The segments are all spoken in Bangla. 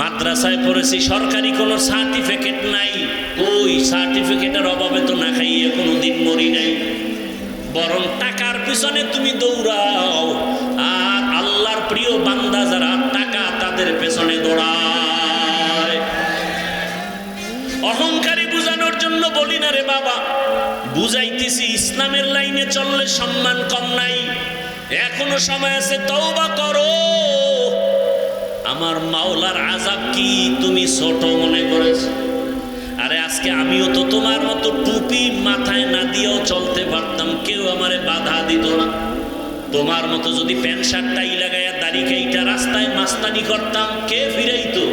মাদ্রাসায় পড়েছি, সরকারি কোনো সার্টিফিকেট নাই। ওই সার্টিফিকেটের অভাবে তো না খাইয়ে কোনো দিন মরি নাই। বরং টাকার পিছনে তুমি দৌড়াও, আর আল্লাহর প্রিয় বান্দা যারা টাকা তাদের পেছনে দৌড়ায়। অহংকারী বুঝানোর জন্য বলি না রে বাবা, বুঝাইতেছি ইসলামের লাইনে চললে সম্মান কম নাই। এখনও সময় আছে, তওবা করো। আমার মাওলার আজাব কি তুমি ছোট মনে করেছ? আরে আজকে আমিও তো তোমার মতো টুপি মাথায় না দিয়েও চলতে পারতাম, কেউ আমারে বাধা দিত না। তোমার মতো যদি প্যান্ট শার্টটাই লাগাইয়া দাড়ি কাইটা রাস্তায় মাস্তানি করতাম, কে ফিরাইতো?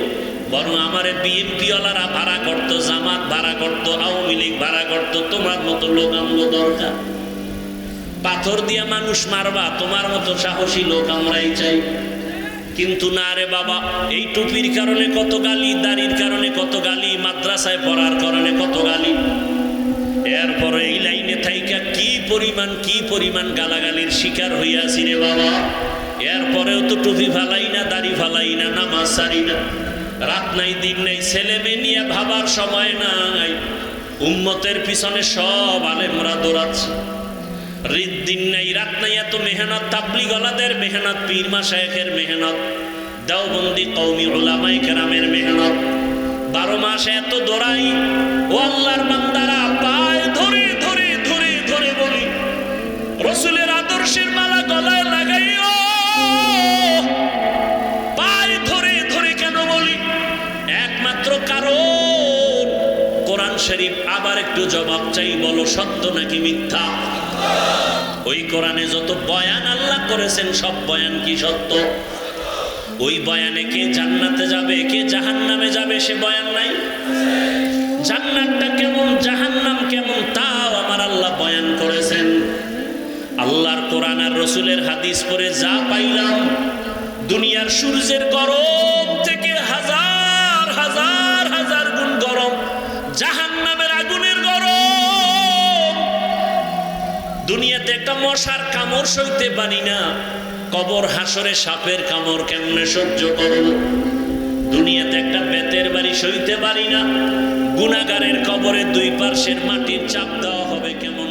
বরং আমারে বিএনপিওয়ালারা ভাড়া করতো, জামাত ভাড়া করতো, আওয়ামী লীগ ভাড়া করতো, তোমার মতো লোক আমলো দরকার। পাথর দিয়া মানুষ মারবা, তোমার মতো সাহসী লোক আমরাই চাই। কিন্তু না রে বাবা, এই টুপির কারণে কত গালি, দাড়ির কারণে কত গালি, মাদ্রাসায় পড়ার কারণে কত গালি। এরপরে এই লাইনে থাইকা কি পরিমাণ কি পরিমাণ গালাগালির শিকার হইয়াছি রে বাবা। এরপরেও তো টুপি ফালাই না, দাড়ি ফালাই না, নামাজ সারি না। রাত নাই, দিন নাই, ছেলে মেয়ে নিয়ে ভাবার সময় নাই। উম্মতের পিছনে সব আলেমরা দৌড়াচ্ছে। রিদ দিন নাই, রাত নাই, এত মেহনত তাবলি গলাদের মেহনত, পীর মাসায়কের মেহনত, দেওবন্দি কৌমি ওলামাই কেরামের মেহনত। বারো মাস এত দৌড়াই, ও আল্লাহর বান্দারা শরীফ আবার একটু জবাব চাই, বলো, সত্য নাকি মিথ্যা? ওই কোরআনে যত বয়ান আল্লাহ করেছেন, সব বয়ান কি সত্য? ওই বয়ানে কে জান্নাতে যাবে, কে জাহান্নামে যাবে, সে বয়ান নাই? জান্নাতটা কেমন, জাহান্নাম কেমন, তাও আমার আল্লাহ বয়ান করেছেন। আল্লাহর কোরআন আর রসুলের হাদিস পরে যা পাইলাম, দুনিয়ার সূর্যের গরম আগুনের গরম। দুনিয়াতে একটা মশার কামড় সইতে পারি না। কবর হাসরে সাপের কামড় কেমনে সহ্য করব? দুনিয়াতে একটা বেতের বাড়ি সইতে পারি না। গুণাগারের কবরে দুই পার্শ্বের মাটির চাপ দেওয়া হবে, কেমন